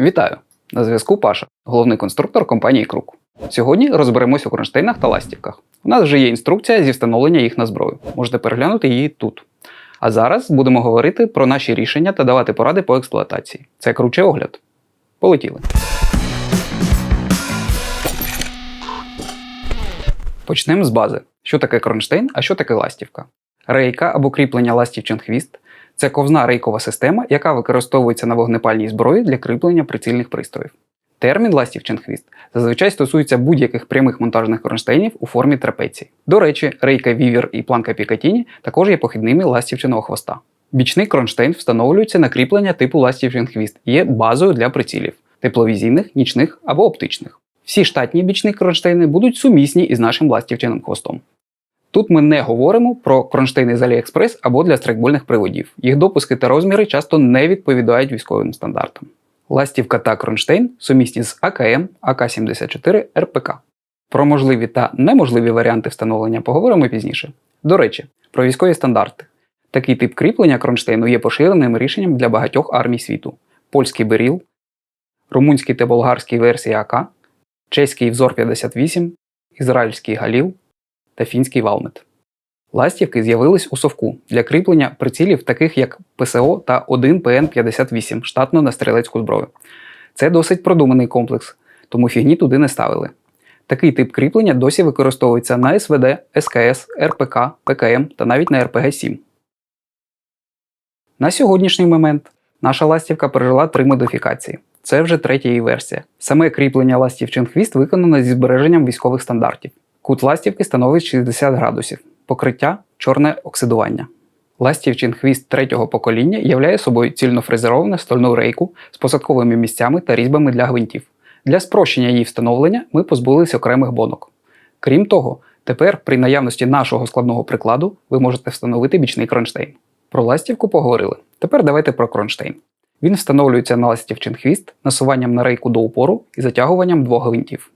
Вітаю! На зв'язку Паша, головний конструктор компанії Крук. Сьогодні розберемось у кронштейнах та ластівках. У нас вже є інструкція зі встановлення їх на зброю. Можете переглянути її тут. А зараз будемо говорити про наші рішення та давати поради по експлуатації. Це круче огляд. Полетіли. Почнемо з бази. Що таке кронштейн, а що таке ластівка? Рейка або кріплення ластівчин хвіст це ковзна рейкова система, яка використовується на вогнепальній зброї для кріплення прицільних пристроїв. Термін ластівчин хвіст зазвичай стосується будь-яких прямих монтажних кронштейнів у формі трапеції. До речі, рейка Вівер і планка Пікатіні також є похідними ластівчиного хвоста. Бічний кронштейн встановлюється на кріплення типу ластівчин хвіст і є базою для прицілів тепловізійних, нічних або оптичних. Всі штатні бічні кронштейни будуть сумісні із нашим ластівчиним хвостом. Тут ми не говоримо про кронштейни з AliExpress або для страйкбольних приводів. Їх допуски та розміри часто не відповідають військовим стандартам. Ластівка та кронштейн сумісні з АКМ, АК-74, РПК. Про можливі та неможливі варіанти встановлення поговоримо пізніше. До речі, про військові стандарти. Такий тип кріплення кронштейну є поширеним рішенням для багатьох армій світу: польський беріл, румунський та болгарський версії АК, чеський взор 58, ізраїльський галіл та фінський валмет. Ластівки з'явились у совку для кріплення прицілів, таких як ПСО та 1ПН-58 штатно на стрілецьку зброю. Це досить продуманий комплекс, тому фігні туди не ставили. Такий тип кріплення досі використовується на СВД, СКС, РПК, ПКМ та навіть на РПГ-7. На сьогоднішній момент наша ластівка пережила три модифікації. Це вже третя її версія. Саме кріплення ластівчин хвіст виконано зі збереженням військових стандартів. Кут ластівки становить 60 градусів, покриття чорне оксидування. Ластівчин хвіст третього покоління являє собою цільнофрезеровану стальну рейку з посадковими місцями та різьбами для гвинтів. Для спрощення її встановлення ми позбулися окремих бонок. Крім того, тепер при наявності нашого складного прикладу ви можете встановити бічний кронштейн. Про ластівку поговорили. Тепер давайте про кронштейн. Він встановлюється на ластівчин хвіст насуванням на рейку до упору і затягуванням двох гвинтів.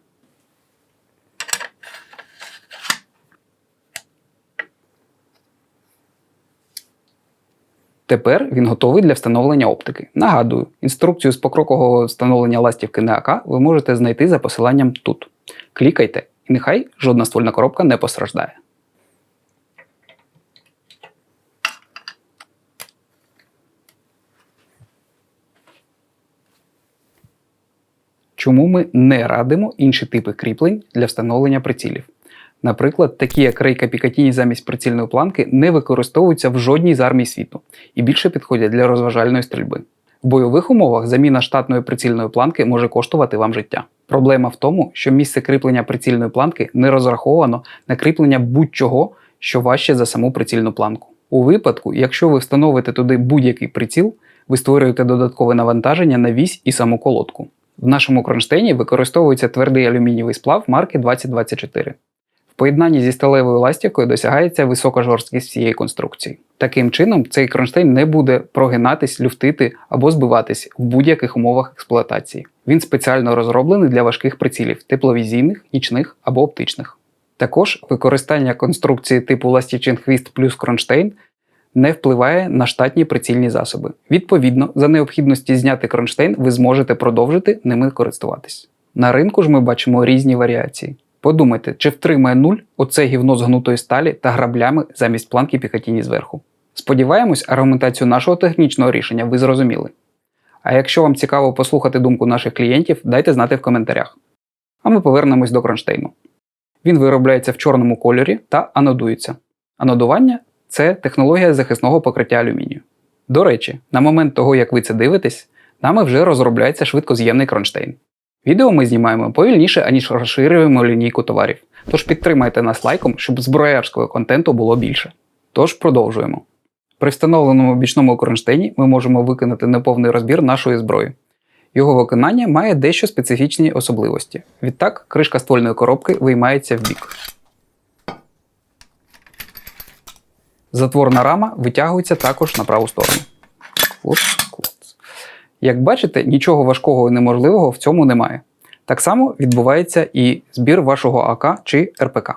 Тепер він готовий для встановлення оптики. Нагадую, інструкцію з покрокового встановлення ластівки на АК ви можете знайти за посиланням тут. Клікайте, і нехай жодна ствольна коробка не постраждає. Чому ми не радимо інші типи кріплень для встановлення прицілів? Наприклад, такі як рейка Пікатіні замість прицільної планки не використовуються в жодній з армій світу і більше підходять для розважальної стрільби. В бойових умовах заміна штатної прицільної планки може коштувати вам життя. Проблема в тому, що місце кріплення прицільної планки не розраховано на кріплення будь-чого, що важче за саму прицільну планку. У випадку, якщо ви встановите туди будь-який приціл, ви створюєте додаткове навантаження на вісь і саму колодку. В нашому кронштейні використовується твердий алюмінієвий сплав марки 2024. Поєднанні зі сталевою ластівкою досягається висока жорсткість всієї конструкції. Таким чином, цей кронштейн не буде прогинатись, люфтити або збиватись в будь-яких умовах експлуатації. Він спеціально розроблений для важких прицілів тепловізійних, нічних або оптичних. Також використання конструкції типу ластівчин хвіст плюс кронштейн не впливає на штатні прицільні засоби. Відповідно, за необхідності зняти кронштейн, ви зможете продовжити ними користуватись. На ринку ж ми бачимо різні варіації. Подумайте, чи втримає нуль оце гівно з гнутої сталі та граблями замість планки піхотіні зверху. Сподіваємось, аргументацію нашого технічного рішення ви зрозуміли. А якщо вам цікаво послухати думку наших клієнтів, дайте знати в коментарях. А ми повернемось до кронштейну. Він виробляється в чорному кольорі та анодується. Анодування це технологія захисного покриття алюмінію. До речі, на момент того, як ви це дивитесь, нами вже розробляється швидкоз'ємний кронштейн. Відео ми знімаємо повільніше, аніж розширюємо лінійку товарів. Тож підтримайте нас лайком, щоб зброярського контенту було більше. Тож продовжуємо. При встановленому бічному кронштейні ми можемо виконати неповний розбір нашої зброї. Його виконання має дещо специфічні особливості. Відтак, кришка ствольної коробки виймається в бік. Затворна рама витягується також на праву сторону. Клоц, клоц. Як бачите, нічого важкого і неможливого в цьому немає. Так само відбувається і збір вашого АК чи РПК.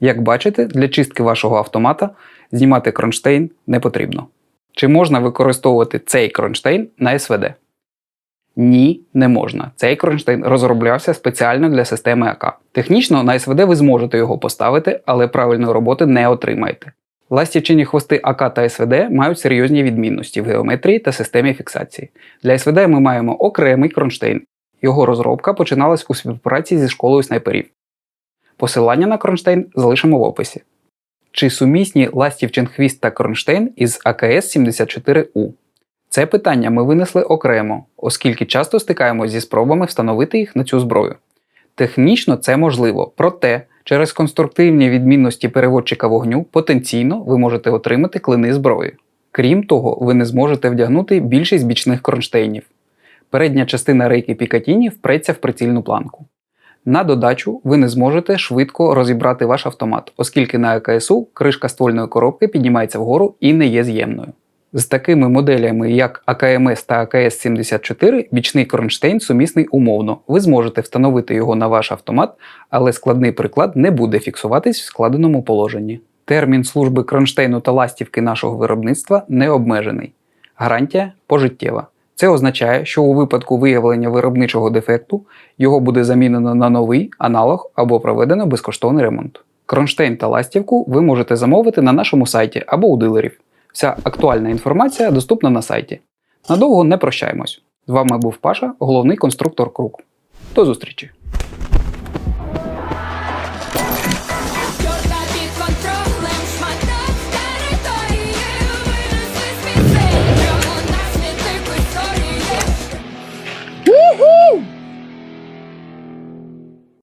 Як бачите, для чистки вашого автомата Знімати кронштейн не потрібно. Чи можна використовувати цей кронштейн на СВД? Ні, не можна. Цей кронштейн розроблявся спеціально для системи АК. Технічно на СВД ви зможете його поставити, але правильної роботи не отримаєте. Ластівчині хвости АК та СВД мають серйозні відмінності в геометрії та системі фіксації. Для СВД ми маємо окремий кронштейн. Його розробка починалась у співпраці зі школою снайперів. Посилання на кронштейн залишимо в описі. Чи сумісні ластівчин хвіст та кронштейн із АКС-74У? Це питання ми винесли окремо, оскільки часто стикаємось зі спробами встановити їх на цю зброю. Технічно це можливо, проте через конструктивні відмінності переводчика вогню потенційно ви можете отримати клини зброї. Крім того, ви не зможете вдягнути більшість бічних кронштейнів. Передня частина рейки Пікатіні впреться в прицільну планку. На додачу ви не зможете швидко розібрати ваш автомат, оскільки на АКСУ кришка ствольної коробки піднімається вгору і не є з'ємною. З такими моделями, як АКМС та АКС-74, бічний кронштейн сумісний умовно. Ви зможете встановити його на ваш автомат, але складний приклад не буде фіксуватись в складеному положенні. Термін служби кронштейну та ластівки нашого виробництва не обмежений. Гарантія пожиттєва. Це означає, що у випадку виявлення виробничого дефекту його буде замінено на новий аналог або проведено безкоштовний ремонт. Кронштейн та ластівку ви можете замовити на нашому сайті або у дилерів. Вся актуальна інформація доступна на сайті. Надовго не прощаємось. З вами був Паша, головний конструктор Крук. До зустрічі!